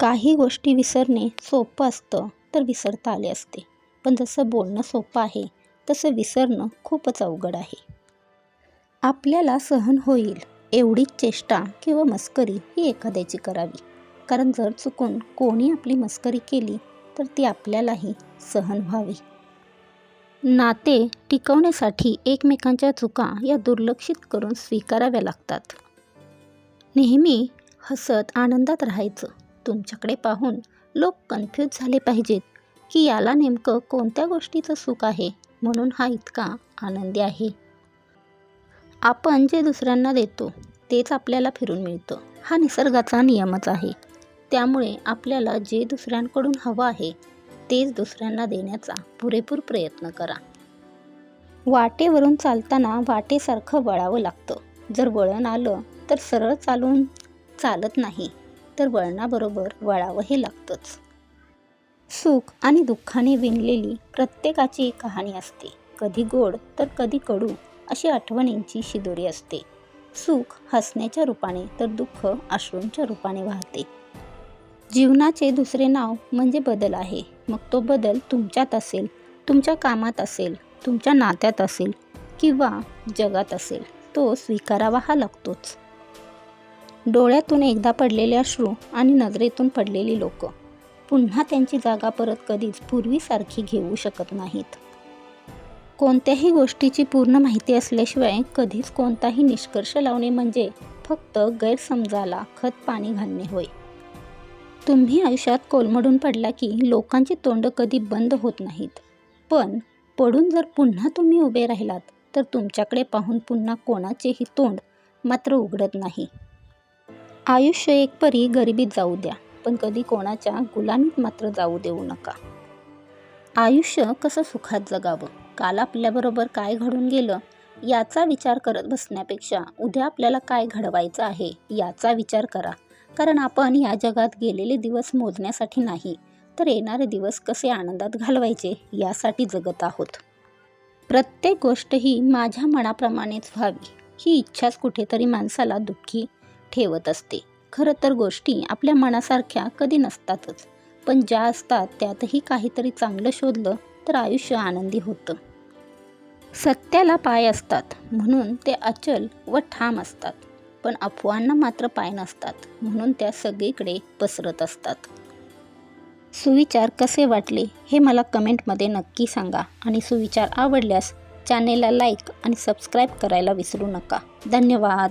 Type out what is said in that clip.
काही गोष्टी विसरणे सोपं असतं तर विसरता आले असते. पण जसं बोलणं सोपं आहे तसं विसरणं खूपच अवघड आहे. आपल्याला सहन होईल एवढीच चेष्टा किंवा मस्करी ही एखाद्याची करावी. कारण जर चुकून कोणी आपली मस्करी केली तर ती आपल्यालाही सहन व्हावी. नाते टिकवण्यासाठी एकमेकांच्या चुका या दुर्लक्षित करून स्वीकाराव्या लागतात. नेहमी हसत आनंदात राहायचं तुमच्याकडे पाहून लोक कन्फ्यूज झाले पाहिजेत की याला नेमकं कोणत्या गोष्टीचं सुख आहे म्हणून हा इतका आनंदी आहे. आपण जे दुसऱ्यांना देतो तेच आपल्याला फिरून मिळतं. हा निसर्गाचा नियमच आहे. त्यामुळे आपल्याला जे दुसऱ्यांकडून हवं आहे तेच दुसऱ्यांना देण्याचा पुरेपूर प्रयत्न करा. वाटेवरून चालताना वाटेसारखं वळावं लागतं. जर वळण आलं तर सरळ चालून चालत नाही. तर वळणाबरोबर वळावंही लागतंच. सुख आणि दुःखाने विणलेली प्रत्येकाची कहाणी असते. कधी गोड तर कधी कडू अशी आठवणींची शिदोरी असते. सुख हसण्याच्या रूपाने तर दुःख अश्रूंच्या रूपाने वाहते. जीवनाचे दुसरे नाव म्हणजे बदल आहे. मग तो बदल तुमच्यात असेल तुमच्या कामात असेल तुमच्या नात्यात असेल किंवा जगात असेल तो स्वीकारावा हा लागतोच. डोळ्यातून एकदा पडलेले अश्रू आणि नजरेतून पडलेली लोक. पुन्हा त्यांची जागा परत कधीच पूर्वीसारखी घेऊ शकत नाहीत. कोणत्याही गोष्टीची पूर्ण माहिती असल्याशिवाय कधीच कोणताही निष्कर्ष लावणे म्हणजे फक्त गैरसमजाला खत पाणी घालणे होय. तुम्ही आयुष्यात कोलमडून पडला की लोकांची तोंड कधी बंद होत नाहीत. पण पडून जर पुन्हा तुम्ही उभे राहिलात तर तुमच्याकडे पाहून पुन्हा कोणाचेही तोंड मात्र उघडत नाही. आयुष्य एक परी गरिबीत जाऊ द्या पण कधी कोणाच्या गुलामीत मात्र जाऊ देऊ नका. आयुष्य कसं सुखात जगावं? काल आपल्याबरोबर काय घडून गेलं? याचा विचार करत बसण्यापेक्षा उद्या आपल्याला काय घडवायचं आहे याचा विचार करा. कारण आपण या जगात गेलेले दिवस मोजण्यासाठी नाही तर येणारे दिवस कसे आनंदात घालवायचे यासाठी जगत आहोत. प्रत्येक गोष्ट ही माझ्या मनाप्रमाणेच व्हावी ही इच्छाच कुठेतरी माणसाला दुःखी ठेवत असते. खरं तर गोष्टी आपल्या मनासारख्या कधी नसतातच. पण ज्या असतात त्यातही काहीतरी चांगलं शोधलं तर आयुष्य आनंदी होतं. सत्याला पाय असतात म्हणून ते अचल व ठाम असतात. पण अफवांना मात्र पाय नसतात म्हणून त्या सगळीकडे पसरत असतात. सुविचार कसे वाटले हे मला कमेंटमध्ये नक्की सांगा आणि सुविचार आवडल्यास चॅनेलला लाईक आणि सबस्क्राईब करायला विसरू नका. धन्यवाद.